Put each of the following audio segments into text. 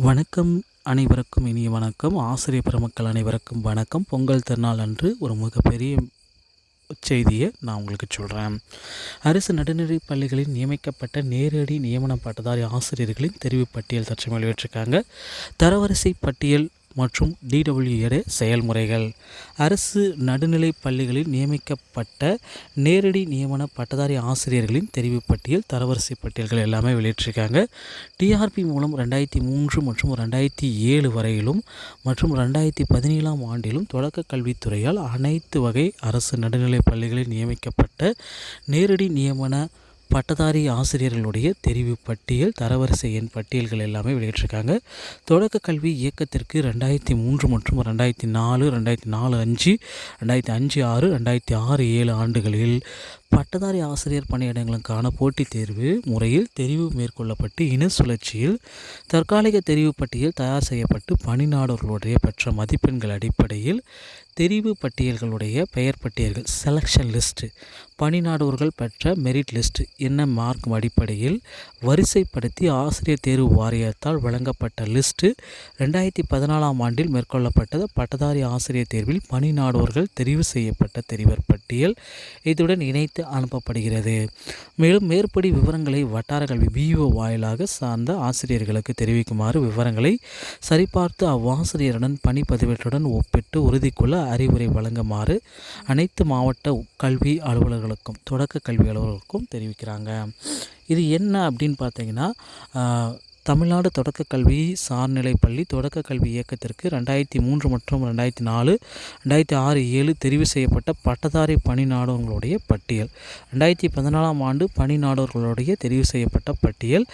வணக்கம் அனைவருக்கும் இனிய வணக்கம். ஆசிரியர் பெருமக்கள் அனைவருக்கும் வணக்கம். பொங்கல் திருநாள் அன்று ஒரு மிகப்பெரிய செய்தியை நான் உங்களுக்கு சொல்கிறேன் அரசு நடுநிலை பள்ளிகளில் நியமிக்கப்பட்ட நேரடி நியமன பட்டதாரி ஆசிரியர்களின் தெரிவு பட்டியல் தற்சமயம் வெளியிட்டிருக்காங்க. தரவரிசை பட்டியல் மற்றும் டிடபிள்யூஏ செயல்முறைகள். அரசு நடுநிலை பள்ளிகளில் நியமிக்கப்பட்ட நேரடி நியமன பட்டதாரி ஆசிரியர்களின் தெரிவு பட்டியல் தரவரிசை பட்டியல்கள் எல்லாமே வெளியிட்டிருக்காங்க. டிஆர்பி மூலம் ரெண்டாயிரத்தி மூன்று மற்றும் ரெண்டாயிரத்தி ஏழு வரையிலும் மற்றும் ரெண்டாயிரத்தி பதினேழாம் ஆண்டிலும் தொடக்க கல்வித்துறையால் அனைத்து வகை அரசு நடுநிலை பள்ளிகளில் நியமிக்கப்பட்ட நேரடி நியமன பட்டதாரி ஆசிரியர்களுடைய தெரிவு பட்டியல் தரவரிசை எண் பட்டியல்கள் எல்லாமே வெளியிட்டிருக்காங்க. தொடக்க கல்வி இயக்கத்திற்கு ரெண்டாயிரத்தி மூன்று மற்றும் ரெண்டாயிரத்தி நாலு ரெண்டாயிரத்தி நாலு அஞ்சு ரெண்டாயிரத்தி அஞ்சு ஆறு ரெண்டாயிரத்தி ஆறு ஏழு ஆண்டுகளில் பட்டதாரி ஆசிரியர் பணியிடங்களுக்கான போட்டித் தேர்வு முறையில் தெரிவு மேற்கொள்ளப்பட்டு இன சுழற்சியில் தற்காலிக தெரிவு பட்டியல் தயார் செய்யப்பட்டு பணிநாடர்களுடைய பெற்ற மதிப்பெண்கள் அடிப்படையில் தெரிவு பட்டியல்களுடைய பெயர் பட்டியல்கள் செலெக்ஷன் லிஸ்ட்டு பணிநாடோர்கள் பெற்ற மெரிட் லிஸ்ட்டு என்ன மார்க் அடிப்படையில் வரிசைப்படுத்தி ஆசிரியர் தேர்வு வாரியத்தால் வழங்கப்பட்ட லிஸ்ட்டு ரெண்டாயிரத்தி பதினாலாம் ஆண்டில் மேற்கொள்ளப்பட்டது. பட்டதாரி ஆசிரியர் தேர்வில் பணிநாடோர்கள் தெரிவு செய்யப்பட்ட தெரிவர் பட்டியல் இதுடன் இணைத்து அனுப்பப்படுகிறது. மேலும் மேற்படி விவரங்களை வட்டார கல்வி பிஇஓ வாயிலாக சார்ந்த ஆசிரியர்களுக்கு தெரிவிக்குமாறு விவரங்களை சரிபார்த்து அவ்வாசிரியருடன் பணி பதிவேற்றுடன் ஒப்பிட்டு உறுதி கொள்ள அறிவுரை வழங்குமாறு அனைத்து மாவட்ட கல்வி அலுவலர்களுக்கும் தொடக்க கல்வி அலுவலர்களுக்கும் தெரிவிக்கிறாங்க. இது என்ன அப்படின்னு பார்த்தீங்கன்னா தமிழ்நாடு தொடக்க கல்வி சார்நிலை பள்ளி தொடக்க கல்வி இயக்கத்திற்கு ரெண்டாயிரத்தி மூன்று மற்றும் ரெண்டாயிரத்தி நாலு ரெண்டாயிரத்தி ஆறு ஏழு தெரிவு செய்யப்பட்ட பட்டதாரி பணி நாடகங்களுடைய பட்டியல். ரெண்டாயிரத்தி பதினாலாம் ஆண்டு பணி நாடகர்களுடைய தெரிவு செய்யப்பட்ட பட்டியல்.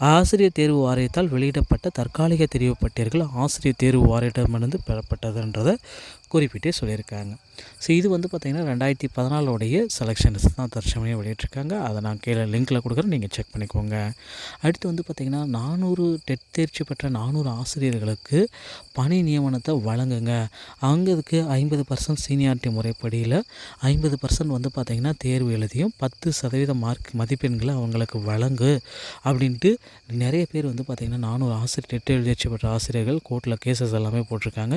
ஆசிரியர் தேர்வு வாரியத்தால் வெளியிடப்பட்ட தற்காலிக தெரிவு பட்டியல்கள் ஆசிரியர் தேர்வு வாரியத்திடமிருந்து பெறப்பட்டதுன்றதை குறிப்பிட்டே சொல்லியிருக்காங்க. ஸோ இது வந்து பார்த்திங்கன்னா ரெண்டாயிரத்தி பதினாலோடைய செலெக்ஷன்ஸ் தான் தற்சமயம் வெளியிட்டிருக்காங்க. அதை நான் கீழே லிங்க்கில் கொடுக்குறேன். நீங்கள் செக் பண்ணிக்கோங்க. அடுத்து வந்து பார்த்திங்கன்னா நானூறு டெட் தேர்ச்சி பெற்ற நானூறு ஆசிரியர்களுக்கு பணி நியமனத்தை வழங்குங்க. அங்கதுக்கு ஐம்பது பர்சன்ட் சீனியாரிட்டி முறைப்படியில் ஐம்பது பர்சன்ட் வந்து பார்த்திங்கன்னா தேர்வு எழுதியும் பத்து சதவீத மார்க் மதிப்பெண்களை அவங்களுக்கு வழங்கு அப்படின்ட்டு நிறைய பேர் வந்து பார்த்திங்கன்னா நானூறு ஆசிரியர் டெட் தேர்ச்சி பெற்ற ஆசிரியர்கள் கோர்ட்டில் கேசஸ் எல்லாமே போட்டிருக்காங்க.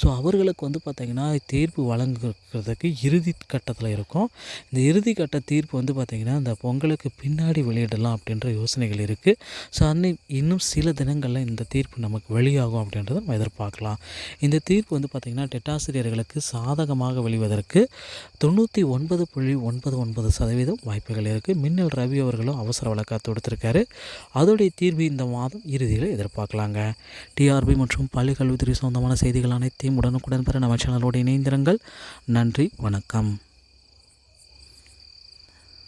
ஸோ அவர்களுக்கு வந்து பார்த்திங்கன்னா தீர்ப்பு வழங்குறதுக்கு இறுதி கட்டத்தில் இருக்கும். இந்த இறுதி கட்ட தீர்ப்பு வந்து பார்த்திங்கன்னா இந்த பொங்கலுக்கு பின்னாடி வெளியிடலாம் அப்படின்ற யோசனைகள் இருக்குது ஸோ அன்னை இன்னும் சில தினங்களில் இந்த தீர்ப்பு நமக்கு வெளியாகும் அப்படின்றத நம்ம எதிர்பார்க்கலாம். இந்த தீர்ப்பு வந்து பார்த்திங்கன்னா டெட்டாசிரியர்களுக்கு சாதகமாக வெளிவதற்கு தொண்ணூற்றி ஒன்பது புள்ளி ஒன்பது ஒன்பது சதவீதம் வாய்ப்புகள் இருக்குது மின்னல் ரவி அவர்களும் அவசர வழக்காக தொடுத்திருக்காரு அதோடைய தீர்வு இந்த மாதம் இறுதியில் எதிர்பார்க்கலாங்க. டிஆர்பி மற்றும் பள்ளி கல்வித்துறை சொந்தமான செய்திகள் அனைத்தையும் உடனுக்குடன் பெற நம்ம சேனலோடு இணைந்திருங்கள். நன்றி வணக்கம்.